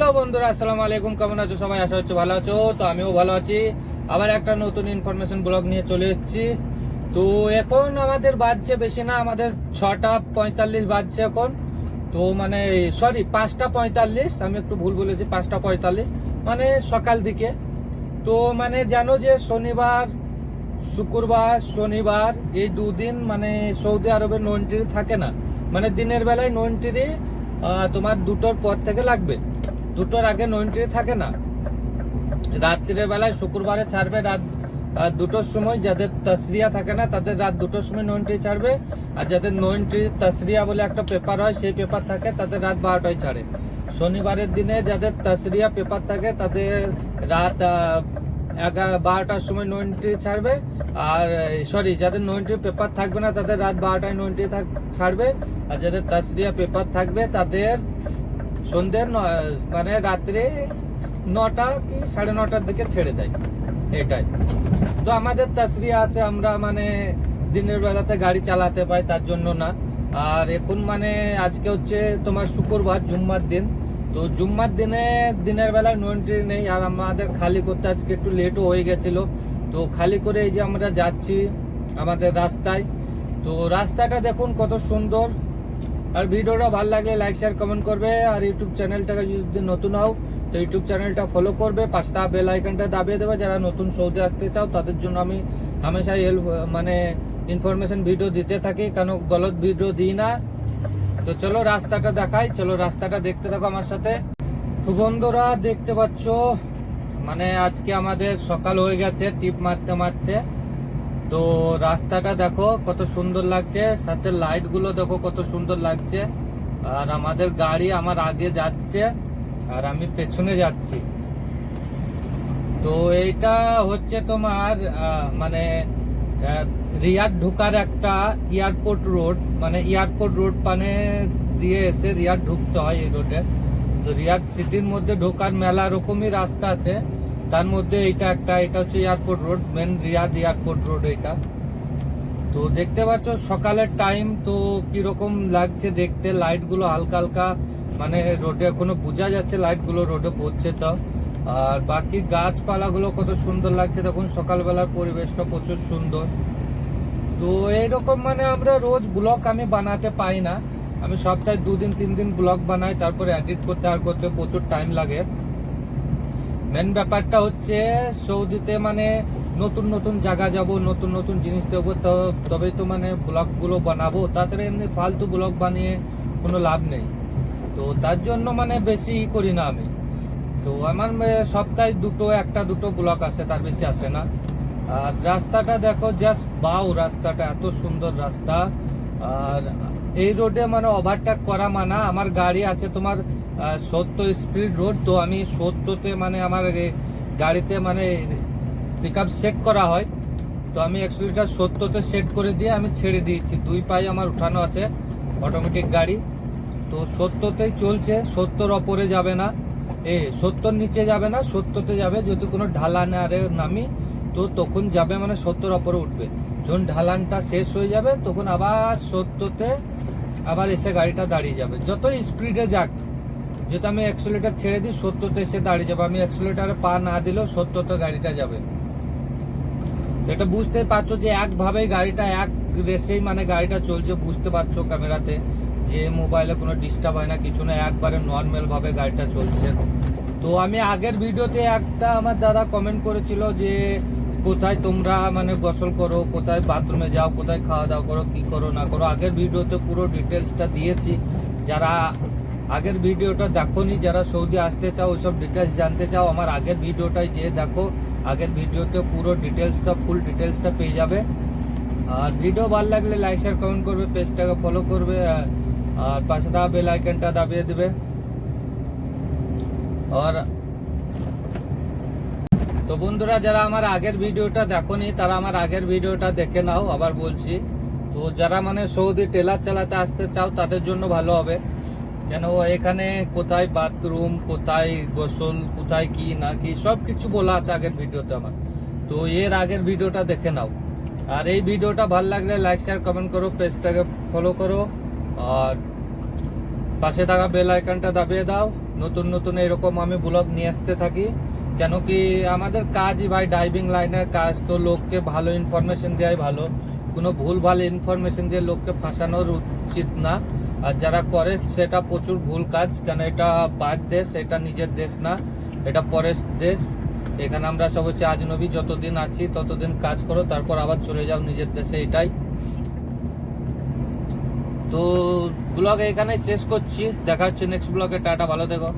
Hello বন্ধুরা, আসসালামু আলাইকুম। কেমন আছো সবাই? আশা হচ্ছে ভালো আছো। তো আমিও ভালো আছি। আবার একটা নতুন ইনফরমেশন ব্লগ নিয়ে চলে এসেছি। তো এখন আমাদের বাজছে বেশি না, আমাদের ছটা পঁয়তাল্লিশ বাজছে এখন। তো মানে সরি পাঁচটা পঁয়তাল্লিশ, আমি একটু ভুল বলেছি, পাঁচটা পঁয়তাল্লিশ মানে সকাল দিকে। তো মানে জানো যে শনিবার, শুক্রবার, শনিবার, এই দুদিন মানে সৌদি আরবে নন্ট্রি থাকে না। মানে দিনের বেলায় নন্ট্রি তোমার দুটোর পর থেকে লাগবে। দুটোর আগে নন্ট্রি থাকে না। রাত্রির বেলায় শুক্রবারে ছাড়বে, রাত দুটোর সময় যাদের তসরিয়া থাকে না, তাদের রাত দুটোর সময় নন্ট্রি ছাড়বে। আর যাদের নন্ট্রি তসরিয়া বলে একটা পেপার হয়, সেই পেপার থাকে, তাদের রাত বারোটায় ছাড়ে। শনিবারের দিনে যাদের তসরিয়া পেপার থাকে, তাদের রাত এগারো বারোটার সময় নন্ট্রি ছাড়বে। আর সরি যাদের নন্ট্রি পেপার থাকবে না, তাদের রাত বারোটায় নন্ট্রি ছাড়বে। আর যাদের তসরিয়া পেপার থাকবে, তাদের সন্ধ্যে ন- মানে রাত্রে নটা কি সাড়ে নটার দিকে ছেড়ে দেয় এটাই। তো আমাদের তাসরিয়া আছে, আমরা মানে দিনের বেলাতে গাড়ি চালাতে পাই, তার জন্য না। আর এখন মানে আজকে হচ্ছে তোমার শুক্রবার, জুম্মার দিন। তো জুম্মার দিনে দিনের বেলায় নন্ট্রি নেই, আর আমাদের খালি করতে আজকে একটু লেটও হয়ে গেছিল। তো খালি করে এই যে আমরা যাচ্ছি আমাদের রাস্তায়। তো রাস্তাটা দেখুন কত সুন্দর। আর ভিডিওটা ভালো লাগলে লাইক শেয়ার কমেন্ট করবে। আর ইউটিউব চ্যানেলটাকে যদি নতুন হও, তো ইউটিউব চ্যানেলটা ফলো করবে। পাঁচটা বেল আইকনটা দাবিয়ে দেবে। যারা নতুন সৌদি আসতে চাও, তাদের জন্য আমি হামেশাই হেল্প মানে ইনফরমেশন ভিডিও দিতে থাকি। কেন গলত ভিডিও দিই না? তো চলো রাস্তাটা দেখাই। চলো রাস্তাটা দেখতে থাকো আমার সাথে। তো বন্ধুরা, দেখতে পাচ্ছ মানে আজকে আমাদের সকাল হয়ে গেছে টিপ মারতে মারতে। তো রাস্তাটা দেখো কত সুন্দর লাগছে, সাথে লাইটগুলো দেখো কত সুন্দর লাগছে। আর আমাদের গাড়ি আমার আগে যাচ্ছে, আর আমি পেছনে যাচ্ছি। তো এইটা হচ্ছে তোমার মানে রিয়াদ ঢুকার একটা এয়ারপোর্ট রোড মানে এয়ারপোর্ট রোড পানে দিয়ে এসে রিয়াদ ঢুকতে হয় এই রোডে তো রিয়াদ সিটির মধ্যে ঢোকার মেলা রকমই রাস্তা আছে। তার মধ্যে এইটা একটা, এটা হচ্ছে airport road main Riyadh airport road এটা তো দেখতে পাচ্ছ, সকালের টাইম তো কীরকম লাগছে দেখতে লাইটগুলো হালকা হালকা মানে রোডে এখনও বোঝা যাচ্ছে লাইটগুলো রোডে পড়ছে তো। আর বাকি গাছপালা গুলো কত সুন্দর লাগছে, দেখুন সকালবেলার পরিবেশটা প্রচুর সুন্দর। তো এইরকম মানে আমরা রোজ ব্লগ আমি বানাতে পাই না। আমি সপ্তাহে দুদিন তিন দিন ব্লগ বানাই, তারপরে এডিট করতে আর করতে প্রচুর টাইম লাগে। মেন ব্যাপারটা হচ্ছে সৌদিতে মানে নতুন নতুন জায়গা যাব, নতুন নতুন জিনিস দেখব, তো তবেই তো মানে ব্লগগুলো বানাবো। তাছাড়া এমনি ফালতু ব্লগ বানিয়ে কোনো লাভ নেই। তো তার জন্য মানে বেশি করি না আমি। তো আমার সপ্তাহে দুটো, একটা দুটো ব্লক আসে, তার বেশি আসে না। আর রাস্তাটা দেখো জাস্ট বাউ রাস্তাটা, এত সুন্দর রাস্তা। আর এই রোডে মানে ওভারটেক করা মানা। আমার গাড়ি আছে তোমার সত্তর স্পিড রোড, তো আমি সত্তরতে মানে আমার গাড়িতে মানে পিক সেট করা হয়। তো আমি অ্যাক্সুয়ালিটা সত্তরতে সেট করে দিয়ে আমি ছেড়ে দিয়েছি। দুই পায়ে আমার উঠানো আছে অটোমেটিক গাড়ি। তো সত্যতেই চলছে সত্তর ওপরে যাবে না। এ সত্তর নিচে যাবে না, সত্যতে যাবে। যদি কোনো ঢালান আরে নামি, তো তখন যাবে মানে সত্তর ওপরে উঠবে। যখন ঢালানটা শেষ হয়ে যাবে, তখন আবার সত্যতে আবার এসে গাড়িটা দাঁড়িয়ে যাবে। যত স্পিডে যাক যেহেতু আমি অ্যাক্সুলেটার ছেড়ে দিই, সত্তরতে এসে দাঁড়িয়ে যাবে। আমি একশো অ্যাক্সুলেটারে পা না দিলেও সত্তরতে গাড়িটা যাবে। এটা বুঝতে পারছ যে একভাবেই গাড়িটা, এক রেসেই মানে গাড়িটা চলছে, বুঝতে পারছ ক্যামেরাতে যে মোবাইলে কোনো ডিস্টার্ব হয় না, কিছু না, একবারে নর্মালভাবে গাড়িটা চলছে। তো আমি আগের ভিডিওতে একটা আমার দাদা কমেন্ট করেছিল যে কোথায় তোমরা মানে গোসল করো, কোথায় বাথরুমে যাও, কোথায় খাওয়া দাওয়া করো, কি করো না করো, আগের ভিডিওতে পুরো ডিটেলসটা দিয়েছি। যারা আগের ভিডিওটা দেখোনি, যারা সৌদি আসতে চাও, ওইসব ডিটেলস জানতে চাও, আমার আগের ভিডিওটাই যে দেখো, আগের ভিডিওতে পুরো ডিটেলসটা ফুল ডিটেলসটা পেয়ে যাবে। আর ভিডিও ভালো লাগলে লাইক শেয়ার কমেন্ট করবে পেজটাকে ফলো করবে, আর- পাশে দেওয়া বেল আইকনটা দাবিয়ে দেবে। আর তো বন্ধুরা, যারা আমার আগের ভিডিওটা দেখোনি, তারা আমার আগের ভিডিওটা দেখে নাও, আবার বলছি। তো যারা মানে সৌদি টেলার চালাতে আসতে চাও, তাদের জন্য ভালো হবে। কেন এখানে কোথায় বাথরুম, কোথায় গোসল, কোথায় কি, না কি সব কিছু বলা আছে আগের ভিডিওতে আমার। তো এর আগের ভিডিওটা দেখে নাও। আর এই ভিডিওটা ভালো লাগলে লাইক শেয়ার কমেন্ট করো, পেজটাকে ফলো করো। আর পাশে থাকা বেল আইকনটা দাবিয়ে দাও। নতুন নতুন এরকম আমি ব্লগ নিয়ে আসতে থাকি। কেন কি আমাদের কাজই ভাই ড্রাইভিং লাইনের কাজ, তো লোককে ভালো ইনফরমেশন দেওয়াই ভালো। কোনো ভুল ভালো ইনফরমেশন দিয়ে লোককে ফাঁসানোর উচিত না। আর যারা করে, সেটা প্রচুর ভুল কাজ, কেন এটা পাক দেশ, এটা নিজের দেশ না, এটা পরের দেশ। এখানে আমরা সব হচ্ছে আজনবী, যতদিন আছি ততদিন কাজ করো, তারপর আবার চলে যাও নিজের দেশে, এটাই। তো ব্লগ এখানে শেষ করছি, দেখা হচ্ছে নেক্সট ব্লগে টাটা, ভালো থেকো।